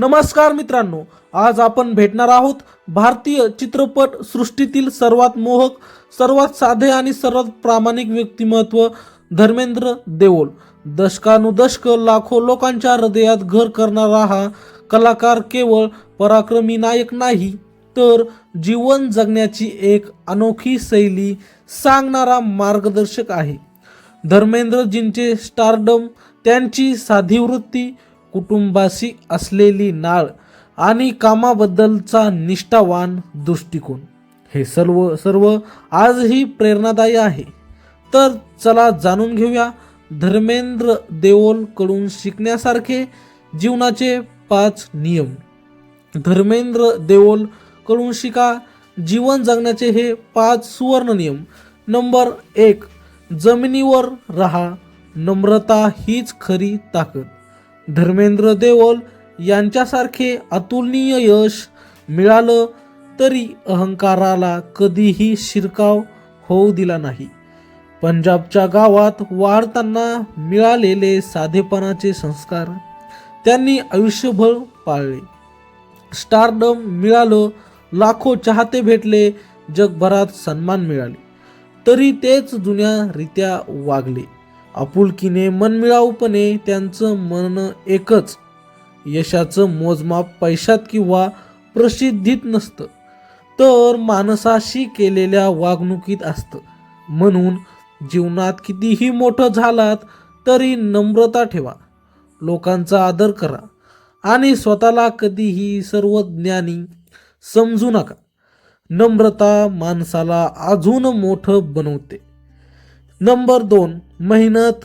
नमस्कार मित्रांनो आज आपण भेटणार आहोत भारतीय चित्रपट सृष्टीतील सर्वात मोहक सर्वात साधे आणि सर्वात प्रामाणिक व्यक्तिमत्व धर्मेंद्र देओल. दशकानुदशक लाखो लोकांच्या हृदयात घर करणारा हा कलाकार केवळ पराक्रमी नायक नाही तर जीवन जगण्याची एक अनोखी शैली सांगणारा मार्गदर्शक आहे. धर्मेंद्रजींचे स्टारडम त्यांची साधी वृत्ती कुटुंबाशी असलेली नाळ आणि कामाबद्दलचा निष्ठावान दृष्टिकोन. हे सर्व सर्व आजही प्रेरणादायी आहे. तर चला जाणून घेऊया धर्मेंद्र देओलकडून शिकण्यासारखे जीवनाचे पाच नियम. धर्मेंद्र देओलकडून शिका जीवन जगण्याचे हे पाच सुवर्ण नियम. नंबर एक जमिनीवर राहा. नम्रता हीच खरी ताकद. धर्मेंद्र देओल यांच्यासारखे अतुलनीय यश मिळालं तरी अहंकाराला कधीही शिरकाव होऊ दिला नाही. पंजाबच्या गावात वाढताना मिळालेले साधेपणाचे संस्कार त्यांनी आयुष्यभर पाळले. स्टारडम मिळालं लाखो चाहते भेटले जगभरात सन्मान मिळाले. तरी तेच जुन्या रीत्या वागले. आपुलकीने मनमिळाऊपणे त्यांचं मन एकच. यशाचं मोजमाप पैशात किंवा प्रसिद्धीत नसतं. तर माणसाशी केलेल्या वागणुकीत असतं. म्हणून जीवनात कितीही मोठं झालात तरी नम्रता ठेवा. लोकांचा आदर करा. आणि स्वतःला कधीही सर्वज्ञानी समजू नका. नम्रता माणसाला अजून मोठं बनवते. नंबर दोन मेहनत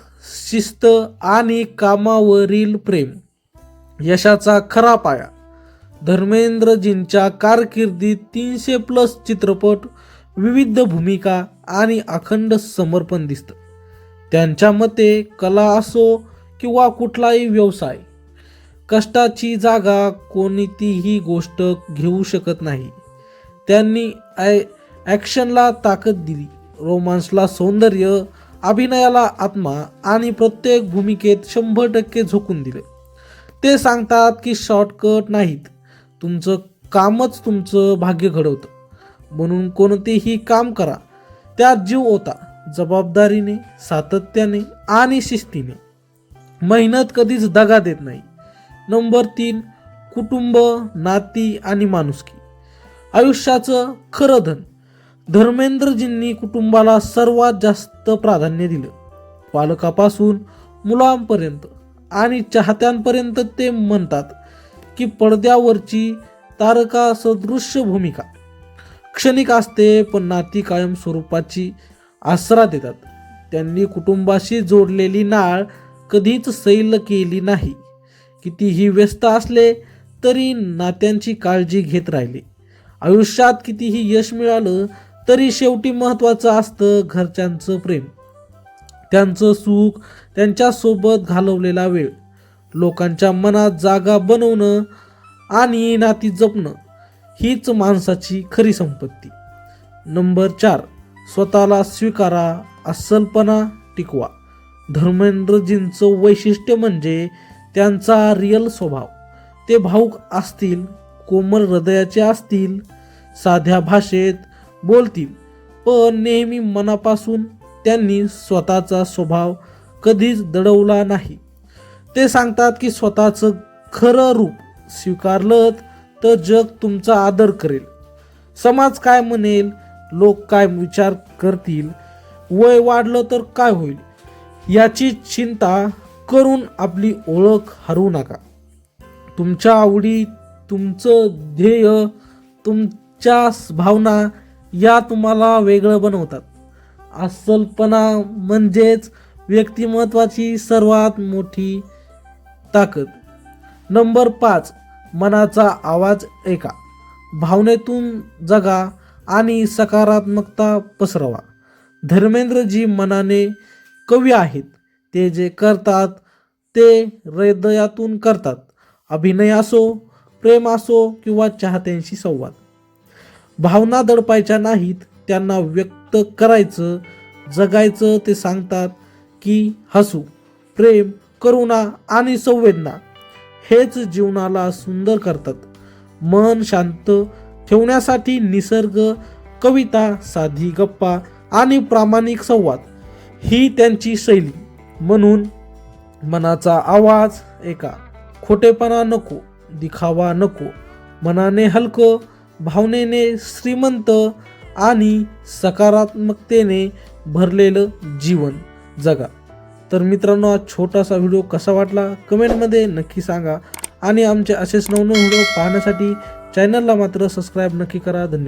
शिस्त आणि कामावरील प्रेम. यशाचा खरा पाया. धर्मेंद्रजींच्या कारकिर्दीत तीनशे प्लस चित्रपट विविध भूमिका आणि अखंड समर्पण दिसतं. त्यांच्या मते कला असो किंवा कुठलाही व्यवसाय कष्टाची जागा कोणतीही गोष्ट घेऊ शकत नाही. त्यांनी ॲ ॲक्शनला ताकद दिली. रोमांसला सौंदर्य अभिनयाला आत्मा आणि प्रत्येक भूमिकेत शंभर टक्के झोकून दिले. ते सांगतात की शॉर्टकट नाहीत. तुमचं कामच तुमचं भाग्य घडवतं. म्हणून कोणतेही काम करा. त्यात जीव होता जबाबदारीने सातत्याने आणि शिस्तीने. मेहनत कधीच दगा देत नाही. नंबर तीन कुटुंब नाती आणि माणुसकी. आयुष्याचं खरं धन. धर्मेंद्रजींनी कुटुंबाला सर्वात जास्त प्राधान्य दिलं. पालकापासून मुलांपर्यंत आणि चाहत्यांपर्यंत ते म्हणतात की पडद्यावरची तारका सदृश्य भूमिका. क्षणिक असते पण नाती कायम स्वरूपाची आसरा देतात. त्यांनी कुटुंबाशी जोडलेली नाळ कधीच सैल केली नाही. कितीही व्यस्त असले तरी नात्यांची काळजी घेत राहिले. आयुष्यात कितीही यश मिळालं तरी शेवटी महत्त्वाचं असतं घरच्यांचं प्रेम. त्यांचं सुख त्यांच्यासोबत घालवलेला वेळ. लोकांच्या मनात जागा बनवणं आणि नाती जपणं हीच माणसाची खरी संपत्ती. नंबर चार स्वतःला स्वीकारा अस्सलपणा टिकवा. धर्मेंद्रजींचं वैशिष्ट्य म्हणजे त्यांचा रिअल स्वभाव. ते भाऊक असतील कोमल हृदयाचे असतील साध्या भाषेत बोलतील. पण नेहमी मनापासून त्यांनी स्वतःचा स्वभाव कधीच दडवला नाही. ते सांगतात की स्वतःचं खरं रूप स्वीकारलं तर जग तुमचा आदर करेल. समाज काय म्हणेल लोक काय विचार करतील वय वाढलं तर काय होईल याची चिंता करून आपली ओळख हरवू नका. तुमच्या आवडी तुमचं ध्येय तुमच्या भावना या तुम्हाला वेगळं बनवतात. अस्सलपणा म्हणजेच व्यक्तिमत्वाची सर्वात मोठी ताकद. नंबर पाच मनाचा आवाज ऐका. भावनेतून जगा आणि सकारात्मकता पसरवा. धर्मेंद्रजी मनाने कवी आहेत. ते जे करतात ते हृदयातून करतात. अभिनय असो प्रेम असो किंवा चाहत्यांशी संवाद. भावना दडपायच्या नाहीत त्यांना व्यक्त करायचं जगायचं ते सांगतात की हसू प्रेम करुणा आणि संवेदना हेच जीवनाला सुंदर करतात. मन शांत ठेवण्यासाठी निसर्ग कविता साधी गप्पा आणि प्रामाणिक संवाद ही त्यांची शैली. म्हणून मनाचा आवाज एका खोटेपणा नको दिखावा नको. मनाने हलकं भावनेने श्रीमंत आणि सकारात्मकतेने भरलेलं जीवन जगा. तर मित्रांनो हा छोटासा व्हिडिओ कसा वाटला? कमेंटमध्ये नक्की सांगा. आणि आमचे असेच नवनवीन व्हिडिओ पाहण्यासाठी चॅनलला मात्र सबस्क्राईब नक्की करा. धन्यवाद.